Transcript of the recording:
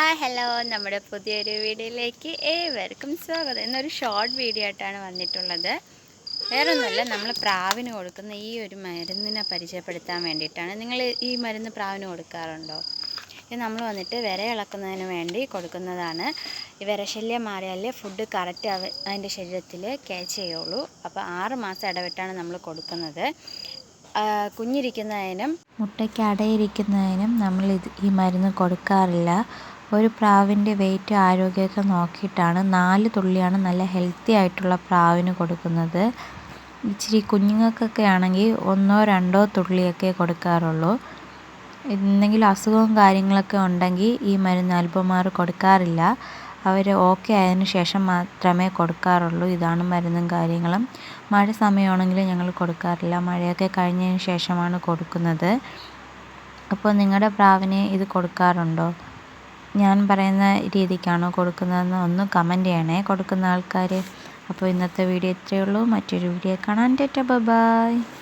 Hi hello. നമ്മുടെ പുതിയൊരു വീഡിയോയിലേക്ക് ഏവർക്കും സ്വാഗതം. ഇന്നൊരു ഷോർട്ട് വീഡിയോ ആയിട്ടാണ് വന്നിട്ടുള്ളത്. വേറൊന്നുമല്ല നമ്മൾ പ്രാവിന് കൊടുക്കുന്ന ഈ ഒരു മരുന്നിനെ പരിചയപ്പെടുത്താൻ വേണ്ടിയിട്ടാണ്. നിങ്ങൾ ഈ മരുന്ന് പ്രാവിന് കൊടുക്കാറുണ്ടോ? ഇത് നമ്മൾ വന്നിട്ട് വിര ഇളക്കുന്നതിന് വേണ്ടി കൊടുക്കുന്നതാണ്. ഈ വിരശല്യം മാറിയാലേ ഫുഡ് കറക്റ്റ് അതിന്റെ ശരീരത്തിൽ ക്യാച്ച് ചെയ്യുള്ളൂ. അപ്പോൾ ആറ് മാസം ഇടവിട്ടാണ് നമ്മൾ കൊടുക്കുന്നത്. കുഞ്ഞിരിക്കുന്നതിനും മുട്ടയ്ക്ക് അടയിരിക്കുന്നതിനും നമ്മൾ ഇത് ഈ മരുന്ന് കൊടുക്കാറില്ല. ഒരു പ്രാവിന്റെ വെയിറ്റ് ആരോഗ്യമൊക്കെ നോക്കിയിട്ടാണ് നാല് തുള്ളിയാണ് നല്ല ഹെൽത്തി ആയിട്ടുള്ള പ്രാവിന് കൊടുക്കുന്നത്. ഇച്ചിരി കുഞ്ഞുങ്ങൾക്കൊക്കെ ആണെങ്കിൽ ഒന്നോ രണ്ടോ തുള്ളിയൊക്കെ കൊടുക്കാറുള്ളൂ. എന്തെങ്കിലും അസുഖവും കാര്യങ്ങളൊക്കെ ഉണ്ടെങ്കിൽ ഈ മരുന്ന് അല്പമാർ കൊടുക്കാറില്ല. അവർ ഓക്കെ ആയതിനു ശേഷം മാത്രമേ കൊടുക്കാറുള്ളൂ. ഇതാണ് മരുന്നും കാര്യങ്ങളും. മഴ സമയമാണെങ്കിൽ ഞങ്ങൾ കൊടുക്കാറില്ല. മഴയൊക്കെ കഴിഞ്ഞതിന് ശേഷമാണ് കൊടുക്കുന്നത്. അപ്പോൾ നിങ്ങളുടെ പ്രാവിന് ഇത് കൊടുക്കാറുണ്ടോ? ഞാൻ പറയുന്ന രീതിക്കാണോ കൊടുക്കുന്നതെന്ന് ഒന്ന് കമന്റ് ചെയ്യണേ. കൊടുക്കുന്ന ആൾക്കാർ അപ്പോൾ ഇന്നത്തെ വീഡിയോ ഇത്രയേ ഉള്ളൂ. മറ്റൊരു വീഡിയോ കാണാൻ. Tata bye.